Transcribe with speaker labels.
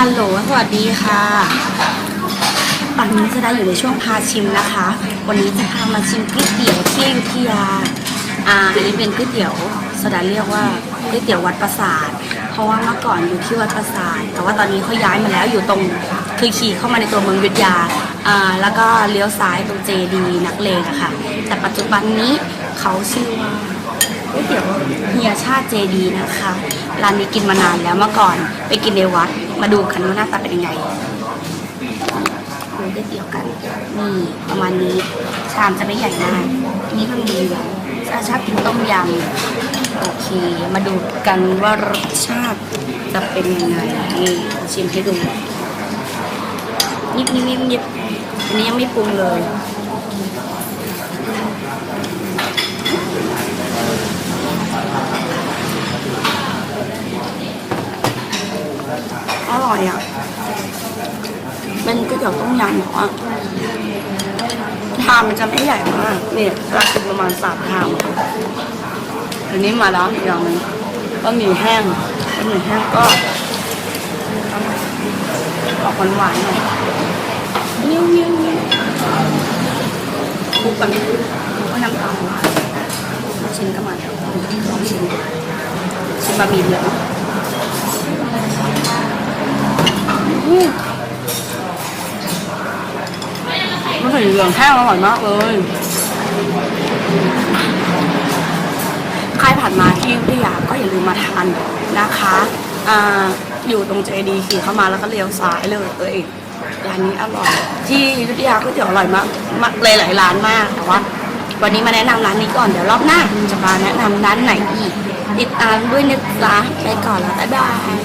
Speaker 1: ฮัลโหล สวัสดีค่ะ ตอนนี้จะได้อยู่ในช่วงพาชิมนะคะ วันนี้จะพามาชิมก๋วยเตี๋ยวที่อยุธยา อ่า อันนี้เป็นก๋วยเตี๋ยวสดาเรียกว่าก๋วยเตี๋ยววัดประสาท เพราะว่าเมื่อก่อนอยู่ที่วัดประสาท แต่ว่าตอนนี้เขาย้ายมาแล้วอยู่ตรง คือขี่เข้ามาในตัวเมืองยุธยา อ่า แล้วก็เลี้ยวซ้ายตรงเจดีนักเลงอะค่ะ แต่ปัจจุบันนี้เขาชื่อว่า ก๋วยเตี๋ยวเฮียชาติเจดีนะคะ ร้านนี้กินมานานแล้วเมื่อก่อนไปกินในวัด มาดูกันว่าหน้าตาเป็นยังไงดูก๋วยเตี๋ยวกัน นี่ประมาณนี้ ชามจะไม่ใหญ่มากนี่ก็มีชาชอบกินต้มยำโอเค มาดูกันว่ารสชาติจะเป็นยังไง นี่ชิมให้ดูนิดนิดนิดนิดอันนี้ยังไม่ปรุงเลย อร่อยอะ เป็นก๋วยเตี๋ยวต้มยำเหรออะชามมันจะไม่ใหญ่มากเนี่ยราคาประมาณสามชามอันนี้มาแล้วอีกอย่างหนึงก็มีแห้งก็มีแห้งก็ออกหวานๆหน่อยเงี้ยวเงี้ยวเงี้ยวคลุกกันก็น้ำตาลชิมก็มาแล้วชิมชิมบะหมี่เหลือง มันเป็นเหลืองแห้งอร่อยมากเลยใครผ่านมาที่ยุธยาก็อย่าลืมมาทานนะคะอ่าอยู่ตรงเจดีขี่เข้ามาแล้วก็เลี้ยวซ้ายเลยเอ้ยร้านนี้อร่อย ที่ยุธยาก๋วยเตี๋ยวอร่อยมากมากหลายๆร้านมาก แต่ว่า วันนี้มาแนะนำร้านนี้ก่อนเดี๋ยวรอบหน้าจะมาแนะนำร้านไหนอีกติดตามด้วยนะจ๊ะไปก่อนแล้วบ๊ายบาย